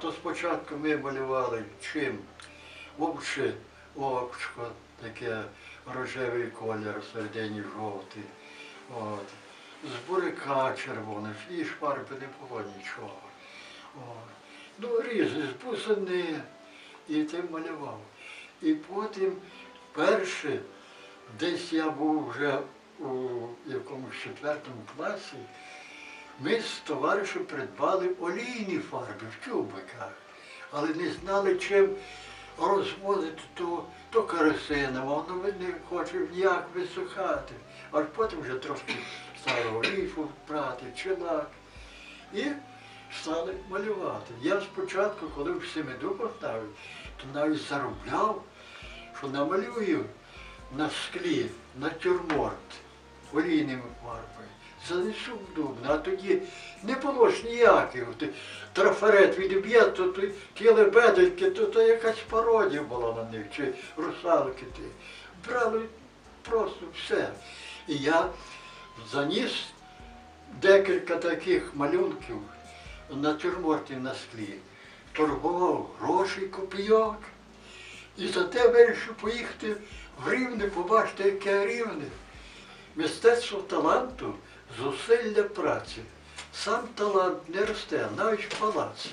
то спочатку ми малювали чим? Вовче очко, таке рожевий колір, всередині жовтий. От. З буряка червоний, і ж фарби не було нічого. От. Ну, різні, з бусини, і тим малював. І потім перше, десь я був вже у якомусь четвертому класі, ми з товаришем придбали олійні фарби в тюбиках, але не знали, чим розводити то, то керосином, воно не хоче ніяк висухати. Аж потім вже трошки стало олійку брати, чи лак. І стали малювати. Я спочатку, коли в Семидуках навіть, то навіть заробляв, що намалюю на склі натюрморт олійними фарбами. Занесу в Дубно, а тоді не було ж ніяких. Трафарет відіб'є, то ті лебедельки, то, то якась пародія була на них, чи русалки ті. Брали просто все. І я заніс декілька таких малюнків натюрмортів на склі, торгував грошей копійок. І зате вирішив поїхати в Рівне, побачити, яке рівне. Мистецтво таланту, зусилля праці. Сам талант не росте, навіть в палаці.